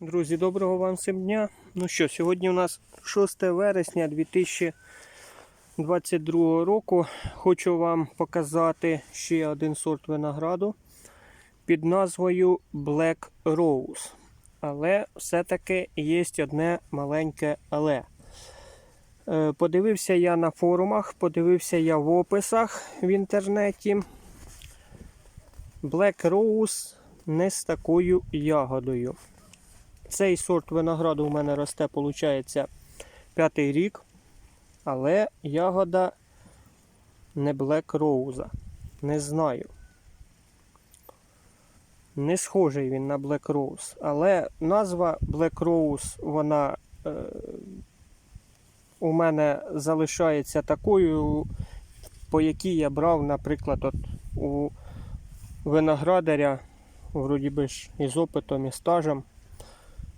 Друзі, доброго вам всім дня. Ну що, сьогодні у нас 6 вересня 2022 року. Хочу вам показати ще один сорт винограду під назвою Black Rose. Але все-таки є одне маленьке але. Е, Подивився я на форумах, подивився я в описах в інтернеті. Black Rose не з такою ягодою. Цей сорт винограду у мене росте, виходить, п'ятий рік. Але ягода не Black Rose. Не знаю. Не схожий він на Black Rose. Але назва Black Rose, вона е, у мене залишається такою, по якій я брав, наприклад, от у виноградаря, вроді би ж із опитом і стажем.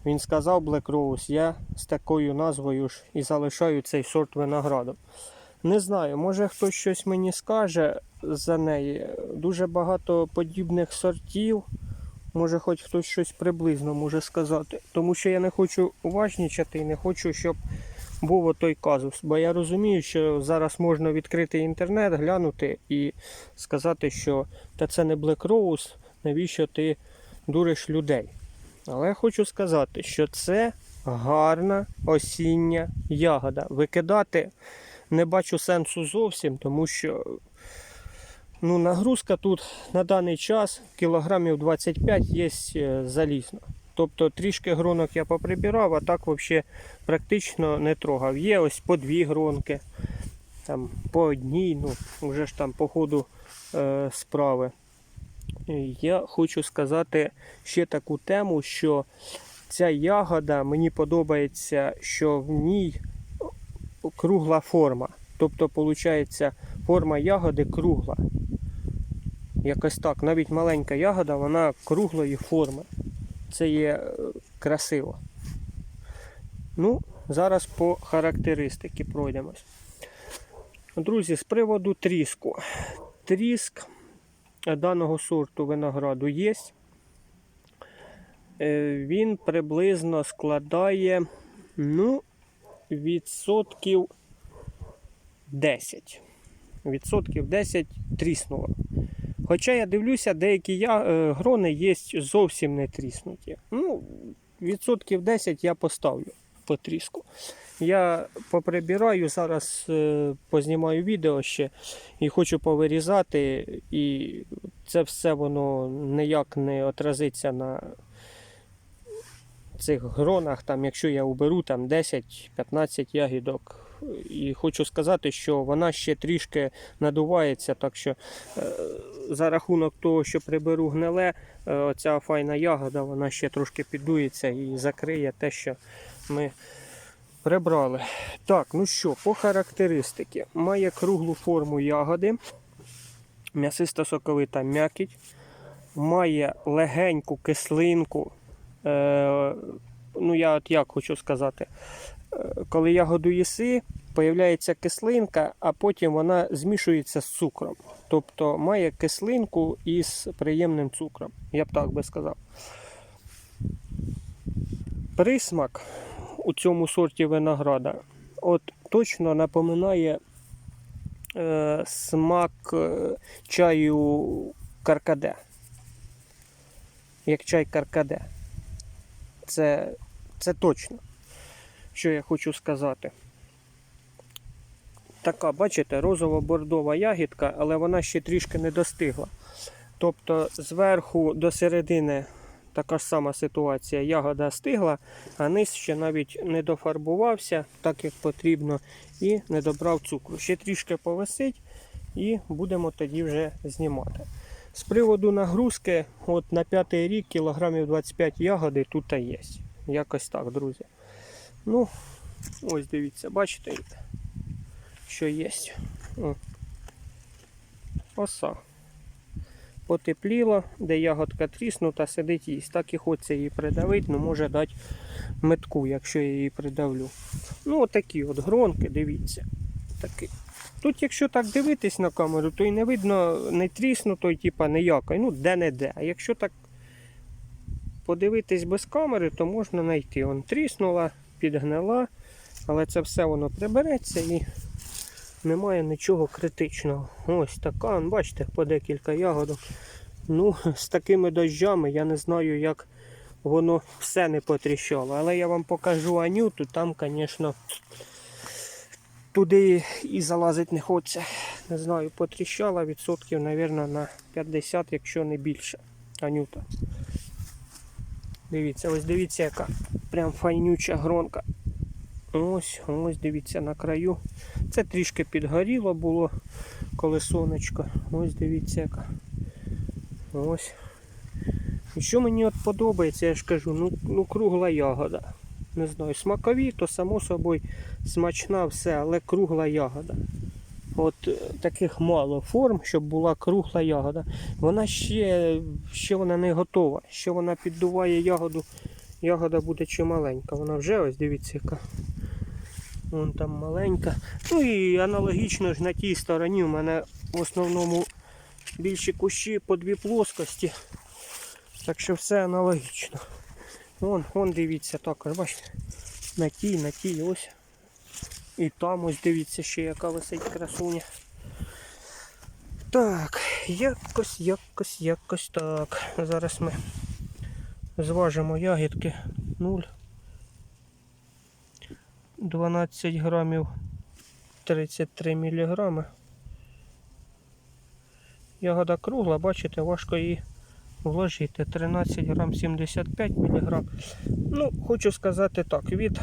Він сказав Black Rose, я з такою назвою ж і залишаю цей сорт винограду. Не знаю, може хтось щось мені скаже за неї. Дуже багато подібних сортів. Може, хоч хтось щось приблизно може сказати. Тому що я не хочу уважнічати і не хочу, щоб був отой казус. Бо я розумію, що зараз можна відкрити інтернет, глянути і сказати, що та це не Black Rose, навіщо ти дуриш людей. Але я хочу сказати, що це гарна осіння ягода. Викидати не бачу сенсу зовсім, тому що ну, нагрузка тут на даний час кілограмів 25 є е, залізна. Тобто трішки гронок я поприбирав, а так взагалі практично не трогав. Є ось по дві гронки, там, по одній, ну, вже ж там по ходу е, справи. Я хочу сказати ще таку тему, що ця ягода мені подобається, що в ній кругла форма. Тобто, виходить, форма ягоди кругла. Якось так. Навіть маленька ягода, вона круглої форми. Це є е, красиво. Ну, зараз по характеристики пройдемось. Друзі, з приводу тріску. Тріск даного сорту винограду є. Е, Він приблизно складає ну, відсотків 10. Відсотків 10 тріснуло. Хоча я дивлюся, деякі я, е, грони є зовсім не тріснуті. Ну, відсотків 10 я поставлю по тріску. Я поприбираю, зараз е, познімаю відео ще і хочу повирізати, і це все воно ніяк не отразиться на цих гронах. Там, якщо я уберу там 10-15 ягідок. І хочу сказати, що вона ще трішки надувається, так що е, за рахунок того, що приберу гниле, е, оця файна ягода, вона ще трошки підується і закриє те, що ми прибрали. Так, ну що, по характеристики. Має круглу форму ягоди, м'ясиста соковита м'якіть, має легеньку кислинку. Е, ну, я от як хочу сказати, е, коли ягоду їси, появляється кислинка, а потім вона змішується з цукром. Тобто має кислинку із приємним цукром. Я б так би сказав. Присмак у цьому сорті винограда от точно напоминає е, смак е, чаю каркаде. Як чай каркаде. Це, це точно, що я хочу сказати. Така, бачите, розово-бордова ягідка, але вона ще трішки не достигла. Тобто зверху до середини така ж сама ситуація. Ягода стигла, а низ ще навіть не дофарбувався так, як потрібно, і не добрав цукру. Ще трішки повисить і будемо тоді вже знімати. З приводу нагрузки, от на п'ятий рік кілограмів 25 ягоди тут є. Якось так, друзі. Ну, ось дивіться, бачите, що є. О. Оса потепліло, де ягодка тріснута, сидить їсть. Так і хочеться її придавити, ну може дати метку, якщо я її придавлю. Ну, отакі от гронки, дивіться. Такі. Тут, якщо так дивитись на камеру, то і не видно не тріснутої, типа ніякої, ну де-не-де. А якщо так подивитись без камери, то можна знайти. Он тріснула, підгнила, але це все воно прибереться і немає нічого критичного. Ось така, бачите, по декілька ягодок. Ну, з такими дощами я не знаю, як воно все не потріщало. Але я вам покажу Анюту, там, звісно, туди і залазити не хочеться. Не знаю, потріщала відсотків, мабуть, на 50, якщо не більше. Анюта. Дивіться, ось дивіться, яка прям файнюча гронка. Ось, ось дивіться на краю. Це трішки підгоріло було, коли. Ось дивіться яка. Ось. І що мені от подобається, я ж кажу, ну, ну кругла ягода. Не знаю, смакові, то само собою смачна все, але кругла ягода. От е, таких мало форм, щоб була кругла ягода. Вона ще, ще вона не готова. Ще вона піддуває ягоду. Ягода буде чималенька. Вона вже ось дивіться яка. Вон там маленька. Ну і аналогічно ж на тій стороні у мене в основному більші кущі по дві плоскості. Так що все аналогічно. Вон, вон дивіться також, бачите. На тій, на тій ось. І там ось дивіться ще яка висить красуня. Так, якось, якось, якось так. Зараз ми зважимо ягідки 0. 12 грамів 33 міліграми. Ягода кругла, бачите, важко її вложити. 13 грам 75 міліграм. Ну, хочу сказати так, від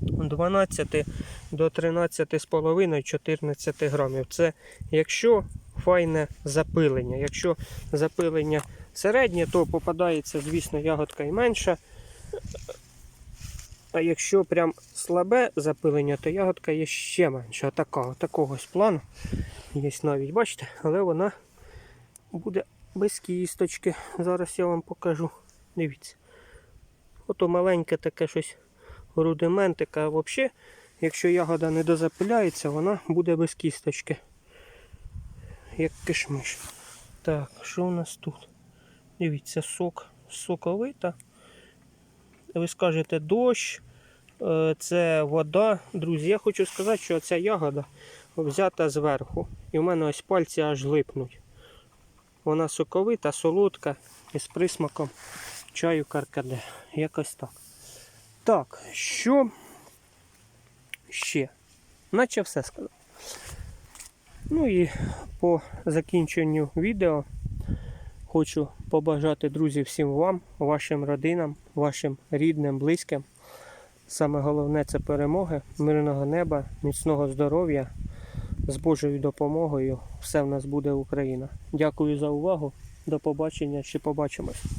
12 до 13,5-14 грамів. Це якщо файне запилення. Якщо запилення середнє, то попадається, звісно, ягодка і менша. А якщо прям слабе запилення, то ягодка є ще менша. Така, такого плану. Є навіть, бачите, але вона буде без кісточки. Зараз я вам покажу. Дивіться. Ото маленьке таке щось рудиментик, а взагалі, якщо ягода не дозапиляється, вона буде без кісточки. Як кишмиш. Так, що у нас тут? Дивіться, сок соковита. Ви скажете дощ, це вода. Друзі, я хочу сказати, що ця ягода взята зверху. І в мене ось пальці аж липнуть. Вона соковита, солодка і з присмаком чаю каркаде. Якось так. Так, що ще? Наче все сказав. Ну і по закінченню відео хочу побажати, друзі, всім вам, вашим родинам, вашим рідним, близьким. Саме головне це перемоги, мирного неба, міцного здоров'я. З Божою допомогою все в нас буде Україна. Дякую за увагу. До побачення. Ще побачимось.